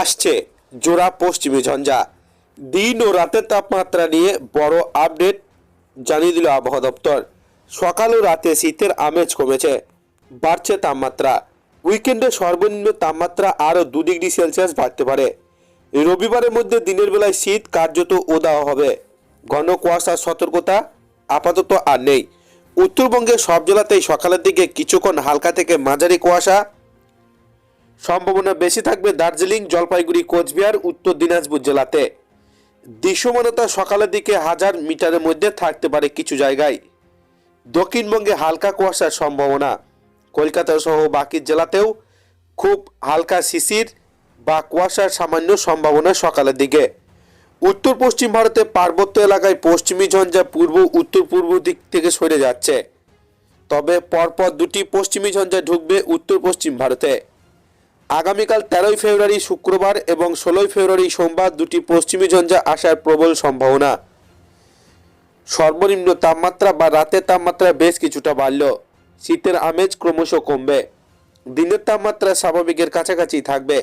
আসছে। জোড়া পশ্চিমী ঝঞ্ঝা। দিন ও রাতের তাপমাত্রা নিয়ে বড় আপডেট জানিয়ে দিল আবহাওয়া দপ্তর। সকাল ও রাতে শীতের আমেজ কমেছে। বাড়ছে তাপমাত্রা। উইকেন্ডে সর্বনিম্ন তাপমাত্রা আরও দু ডিগ্রি সেলসিয়াস বাড়তে পারে। রবিবারের মধ্যে দিনের বেলায় শীত কার্যত ওদাহ হবে। ঘন কুয়াশার সতর্কতা আপাতত আর নেই। উত্তরবঙ্গের সব জেলাতেই সকালের দিকে কিছুক্ষণ হালকা থেকে মাঝারি কুয়াশা সম্ভাবনা বেশি থাকবে দার্জিলিং, জলপাইগুড়ি, কোচবিহার, উত্তর দিনাজপুর জেলাতে। দৃশ্যমানতা সকালের দিকে হাজার মিটারের মধ্যে থাকতে পারে কিছু জায়গায়। দক্ষিণবঙ্গে হালকা কুয়াশার সম্ভাবনা। কলকাতা সহ বাকি জেলাতেও খুব হালকা শিশির বা কুয়াশার সামান্য সম্ভাবনা সকালের দিকে। উত্তর পশ্চিম ভারতে পার্বত্য এলাকায় পশ্চিমী ঝঞ্ঝা পূর্ব, উত্তর পূর্ব দিক থেকে সরে যাচ্ছে। তবে পরপর দুটি পশ্চিমী ঝঞ্ঝা ঢুকবে উত্তর পশ্চিম ভারতে। আগামীকাল তেরোই ফেব্রুয়ারি শুক্রবার এবং ষোলোই ফেব্রুয়ারি সোমবার দুটি পশ্চিমী ঝঞ্ঝা আসার প্রবল সম্ভাবনা। সর্বনিম্ন তাপমাত্রা বা রাতের তাপমাত্রা বেশ কিছুটা বাড়ল। শীতের আমেজ ক্রমশ কমবে। দিনের তাপমাত্রা স্বাভাবিকের কাছাকাছি থাকবে।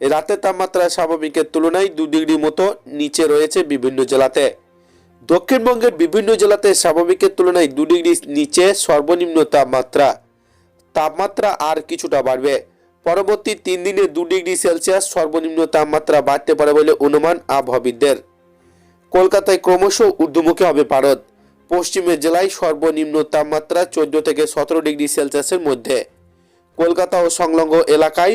রাতের তাপমাত্রা স্বাভাবিকের তুলনায় দু ডিগ্রি মতো নিচে রয়েছে বিভিন্ন জেলাতে। দক্ষিণবঙ্গের বিভিন্ন জেলাতে স্বাভাবিকের তুলনায় দু ডিগ্রি নিচে সর্বনিম্ন তাপমাত্রা। তাপমাত্রা আর কিছুটা বাড়বে। পরবর্তী তিন দিনে দু ডিগ্রি সেলসিয়াস সর্বনিম্ন তাপমাত্রা বাড়তে পারে বলে অনুমান আবহাওয়াবিদদের। কলকাতায় ক্রমশ ঊর্ধ্বমুখী হবে ভারত। পশ্চিমের জেলায় সর্বনিম্ন তাপমাত্রা চোদ্দ থেকে সতেরো ডিগ্রি সেলসিয়াসের মধ্যে। কলকাতা ও সংলগ্ন এলাকায়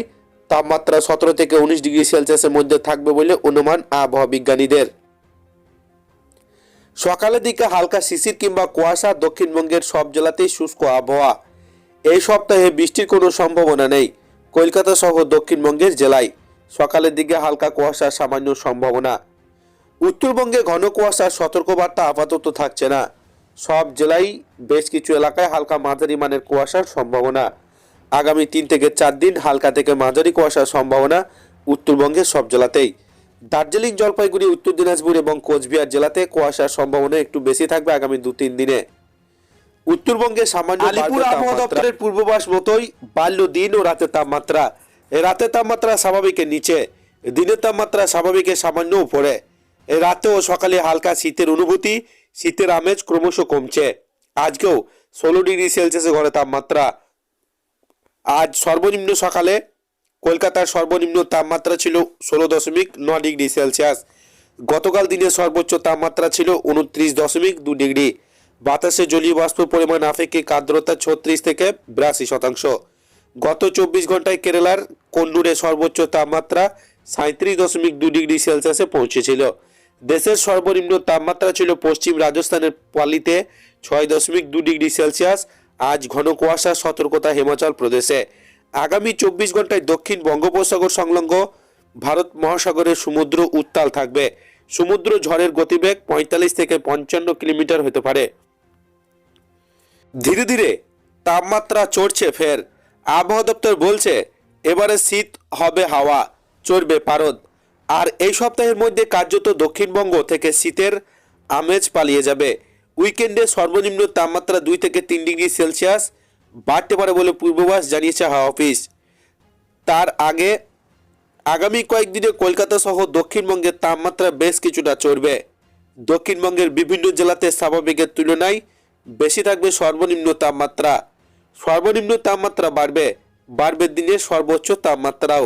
তাপমাত্রা সতেরো থেকে উনিশ ডিগ্রি সেলসিয়াসের মধ্যে থাকবে বলে অনুমান আবহাওয়া বিজ্ঞানীদের সকালের দিকে হালকা শিশির কিংবা কুয়াশা দক্ষিণবঙ্গের সব জেলাতেই শুষ্ক আবহাওয়া। এই সপ্তাহে বৃষ্টির কোনো সম্ভাবনা নেই। কলকাতা সহ দক্ষিণবঙ্গের জেলায় সকালের দিকে হালকা কুয়াশার সামান্য সম্ভাবনা। উত্তরবঙ্গে ঘন কুয়াশার সতর্কবার্তা আপাতত থাকছে না। সব জেলায় বেশ কিছু এলাকায় হালকা মাঝারি মানের কুয়াশার সম্ভাবনা। আগামী তিন থেকে চার দিন হালকা থেকে মাঝারি কুয়াশার সম্ভাবনা উত্তরবঙ্গের সব জেলাতেই। দার্জিলিং, জলপাইগুড়ি, উত্তর দিনাজপুর এবং কোচবিহার জেলাতে কুয়াশার সম্ভাবনা একটু বেশি থাকবে আগামী দু তিন দিনে। উত্তরবঙ্গে সামান্য আলিপুর আবহাওয়া দপ্তরের পূর্বাভাস মতোই বাড়ল দিন ও রাতের তাপমাত্রা। রাতের তাপমাত্রা স্বাভাবিকের নিচে দিনের তাপমাত্রা স্বাভাবিকের সামান্য উপরে। রাতে ও সকালে হালকা শীতের অনুভূতি শীতের আমেজ ক্রমশ কমছে। আজকেও ষোলো ডিগ্রি সেলসিয়াসের ঘরে তাপমাত্রা। আজ সর্বনিম্ন সকালে কলকাতার সর্বনিম্ন তাপমাত্রা ছিল ষোলো দশমিক ন ডিগ্রি সেলসিয়াস। গতকাল দিনের সর্বোচ্চ তাপমাত্রা ছিল উনত্রিশ দশমিক দু ডিগ্রি। বাতাসে জলীয় বাষ্প পরিমাণ আপেক্ষিক আর্দ্রতা ছত্রিশ থেকে বিরাশি শতাংশ। গত চব্বিশ ঘন্টায় কেরালার কন্নুরে সর্বোচ্চ তাপমাত্রা সাঁত্রিশ দশমিক দু ডিগ্রি সেলসিয়াসে পৌঁছেছিল। দেশের সর্বনিম্ন তাপমাত্রা ছিল পশ্চিম রাজস্থানের পালিতে ছয় দশমিক দু ডিগ্রি সেলসিয়াস, আজ ঘন কুয়াশা, সতর্কতা হিমাচল প্রদেশে। আগামী চব্বিশ ঘন্টায় দক্ষিণ বঙ্গোপসাগর সংলগ্ন ভারত মহাসাগরের সমুদ্র উত্তাল থাকবে। সমুদ্র ঝড়ের গতিবেগ পঁয়তাল্লিশ থেকে পঞ্চান্ন কিলোমিটার হতে পারে। ধীরে ধীরে তাপমাত্রা চড়ছে ফের। আবহাওয়া দপ্তর বলছে, এবারে শীত হবে হাওয়া, চড়বে পারদ। আর এই সপ্তাহের মধ্যে কার্যত দক্ষিণবঙ্গ থেকে শীতের আমেজ পালিয়ে যাবে। উইকেন্ডে সর্বনিম্ন তাপমাত্রা দুই থেকে তিন ডিগ্রি সেলসিয়াস বাড়তে পারে বলে পূর্বাভাস জানিয়েছে হাওয়া অফিস। তার আগে আগামী কয়েকদিনে কলকাতা সহ দক্ষিণবঙ্গের তাপমাত্রা বেশ কিছুটা চড়বে। দক্ষিণবঙ্গের বিভিন্ন জেলাতে স্বাভাবিকের তুলনায় বেশি থাকবে সর্বনিম্ন তাপমাত্রা। সর্বনিম্ন তাপমাত্রা বাড়বে বাড়বে দিনের সর্বোচ্চ তাপমাত্রাও।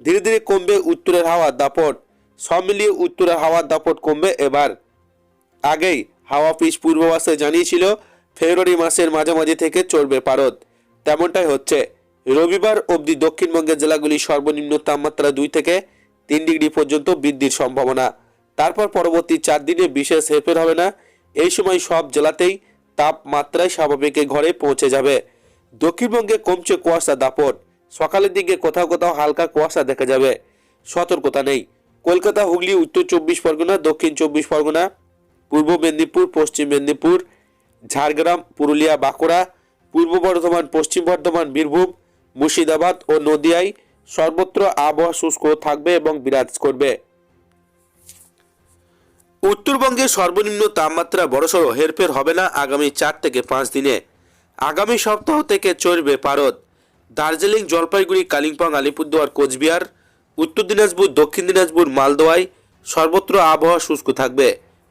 ধীরে ধীরে কমবে উত্তরের হাওয়ার দাপট, সব মিলিয়ে উত্তরের হাওয়ার দাপট কমবে এবার। আগেই হাওয়া অফিস পূর্বাভাসে জানিয়েছিল, ফেব্রুয়ারি মাসের মাঝামাঝি থেকে চড়বে পারদ। তেমনটাই হচ্ছে। রবিবার অবধি দক্ষিণবঙ্গের জেলাগুলি সর্বনিম্ন তাপমাত্রা দুই থেকে তিন ডিগ্রি পর্যন্ত বৃদ্ধির সম্ভাবনা। তারপর পরবর্তী চার দিনে বিশেষ হেরফের হবে না। এই সময় সব জেলাতেই তাপমাত্রায় স্বাভাবিকের ঘরে পৌঁছে যাবে। দক্ষিণবঙ্গে কমছে কুয়াশা দাপট। সকালের দিকে কোথাও কোথাও হালকা কুয়াশা দেখা যাবে। সতর্কতা নেই। কলকাতা, হুগলি, উত্তর চব্বিশ পরগনা, দক্ষিণ চব্বিশ পরগনা, পূর্ব মেদিনীপুর, পশ্চিম মেদিনীপুর, ঝাড়গ্রাম, পুরুলিয়া, বাঁকুড়া, পূর্ব বর্ধমান, পশ্চিম বর্ধমান, বীরভূম, মুর্শিদাবাদ ও নদিয়ায় সর্বত্র আবহাওয়া শুষ্ক থাকবে এবং বিরাজ করবে। উত্তরবঙ্গে সর্বনিম্ন তাপমাত্রা বড়সড় হেরফের হবে না আগামী চার থেকে পাঁচ দিনে। আগামী সপ্তাহ থেকে চড়বে পারদ। দার্জিলিং, জলপাইগুড়ি, কালিম্পং, আলিপুরদুয়ার, কোচবিহার, উত্তর দিনাজপুর, দক্ষিণ দিনাজপুর, মালদোয়ায় সর্বত্র আবহাওয়া শুষ্ক থাকবে।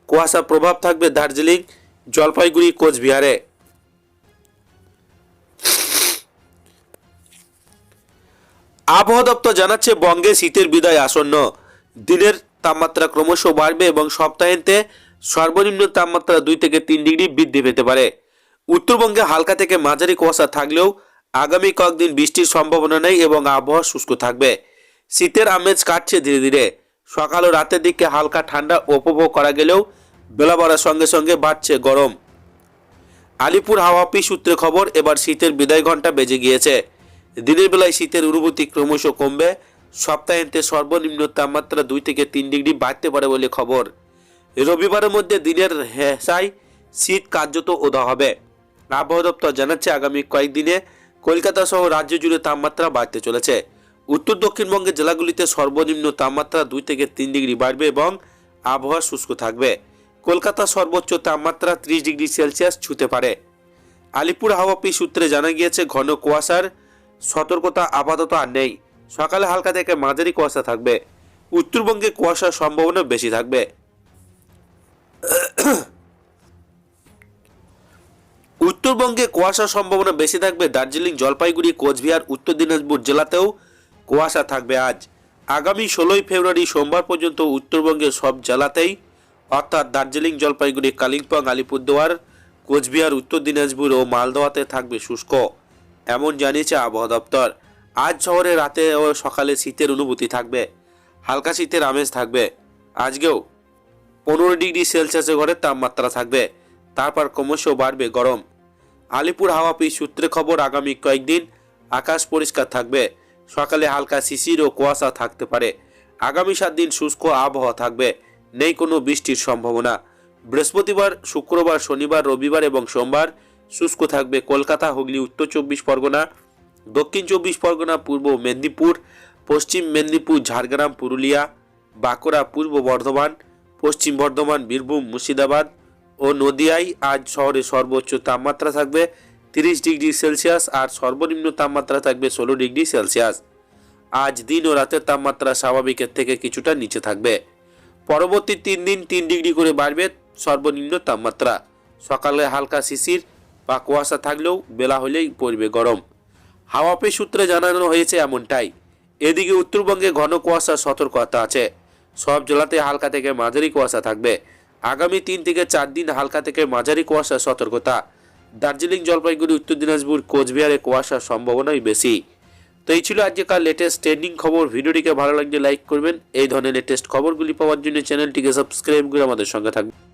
কুয়াশা প্রভাব থাকবে দার্জিলিং, জলপাইগুড়ি, কোচবিহারে। আবহাওয়া দপ্তর জানাচ্ছে বঙ্গে শীতের বিদায় আসন্ন। দিনের তাপমাত্রা ক্রমশ বাড়বে এবং সপ্তাহান্তে সর্বনিম্ন তাপমাত্রা দুই থেকে তিন ডিগ্রি বৃদ্ধি পেতে পারে। উত্তরবঙ্গে হালকা থেকে মাঝারি কুয়াশা থাকলেও আগামী কয়েকদিন বৃষ্টির সম্ভাবনা নেই এবং আবহাওয়া শুষ্ক থাকবে। শীতের আমেজ কাটছে ধীরে ধীরে। সকাল ও রাতের দিকে হালকা ঠান্ডা উপভোগ করা গেলেও বেলা বাড়ার সঙ্গে সঙ্গে বাড়ছে গরম। আলিপুর হাওয়া হাওয়াপি সূত্রে খবর, এবার শীতের বিদায় ঘণ্টা বেজে গিয়েছে। দিনের বেলায় শীতের অনুভূতি ক্রমশ কমবে। সপ্তাহান্তে সর্বনিম্ন তাপমাত্রা দুই থেকে তিন ডিগ্রি বাড়তে পারে বলে খবর। রবিবারের মধ্যে দিনের হেসায় শীত কার্যত ওধা হবে। আবহাওয়া দপ্তর জানাচ্ছে, আগামী কয়েকদিনে কলকাতা সহ রাজ্য জুড়ে তাপমাত্রা বাড়তে চলেছে। উত্তর দক্ষিণবঙ্গের জেলাগুলিতে সর্বনিম্ন তাপমাত্রা দুই থেকে তিন ডিগ্রি বাড়বে এবং আবহাওয়া শুষ্ক থাকবে। কলকাতা সর্বোচ্চ তাপমাত্রা ত্রিশ ডিগ্রি সেলসিয়াস ছুতে পারে। আলিপুর হাওয়াপি সূত্রে জানা গিয়েছে, ঘন কুয়াশার সতর্কতা আপাতত আর নেই। সকালে হালকা থেকে মাঝারি কুয়াশা থাকবে। উত্তরবঙ্গে কুয়াশার সম্ভাবনা বেশি থাকবে। উত্তরবঙ্গে কুয়াশার সম্ভাবনা বেশি থাকবে দার্জিলিং, জলপাইগুড়ি, কোচবিহার, উত্তর দিনাজপুর জেলাতেও কুয়াশা থাকবে আজ। আগামী ষোলোই ফেব্রুয়ারি সোমবার পর্যন্ত উত্তরবঙ্গের সব জেলাতেই, অর্থাৎ দার্জিলিং, জলপাইগুড়ি, কালিম্পং, আলিপুরদুয়ার, কোচবিহার, উত্তর দিনাজপুর ও মালদোয়াতে থাকবে শুষ্ক, এমন জানিয়েছে আবহাওয়া দপ্তর। আজ শহরে রাতে ও সকালে শীতের অনুভূতি থাকবে। হালকা শীতের আমেজ থাকবে। আজকেও পনেরো ডিগ্রি সেলসিয়াসের ঘরের তাপমাত্রা থাকবে। তারপর ক্রমশ বাড়বে গরম। আলিপুর হাওয়াপি সূত্রে খবর, আগামী কয়েকদিন আকাশ পরিষ্কার থাকবে। সকালে হালকা শিশির ও কুয়াশা থাকতে পারে। আগামী সাত দিন শুষ্ক আবহাওয়া থাকবে। নেই কোনো বৃষ্টির সম্ভাবনা। বৃহস্পতিবার, শুক্রবার, শনিবার, রবিবার এবং সোমবার শুষ্ক থাকবে। কলকাতা, হুগলি, উত্তর চব্বিশ পরগনা দক্ষিণ চব্বিশ পরগনা, পূর্ব মেদিনীপুর, পশ্চিম মেদিনীপুর, ঝাড়গ্রাম, পুরুলিয়া, বাঁকুড়া, পূর্ব বর্ধমান, পশ্চিম বর্ধমান, বীরভূম, মুর্শিদাবাদ ও নদিয়ায় আজ শহরে সর্বোচ্চ তাপমাত্রা থাকবে তিরিশ ডিগ্রি সেলসিয়াস আর সর্বনিম্ন তাপমাত্রা থাকবে ষোলো ডিগ্রি সেলসিয়াস। আজ দিন ও রাতের তাপমাত্রা স্বাভাবিকের থেকে কিছুটা নিচে থাকবে। পরবর্তী তিন দিন তিন ডিগ্রি করে বাড়বে সর্বনিম্ন তাপমাত্রা। সকালে হালকা শিশির বা কুয়াশা থাকলেও বেলা হলেই পড়বে গরম। হাওয়াপে সূত্রে জানানো হয়েছে এমনটাই। এদিকে উত্তরবঙ্গে ঘন কুয়াশার সতর্কতা আছে। সব জেলাতে হালকা থেকে মাঝারি কুয়াশা থাকবে। আগামী তিন থেকে চার দিন হালকা থেকে মাঝারি কুয়াশার সতর্কতা। দার্জিলিং, জলপাইগুড়ি, উত্তর দিনাজপুর, কোচবিহারে কুয়াশার সম্ভাবনাই বেশি। তো এই ছিল আজকেকার লেটেস্ট ট্রেন্ডিং খবর। ভিডিওটিকে ভালো লাগলে লাইক করবেন। এই ধরনের লেটেস্ট খবরগুলি পাওয়ার জন্য চ্যানেলটিকে সাবস্ক্রাইব করে আমাদের সঙ্গে থাকবেন।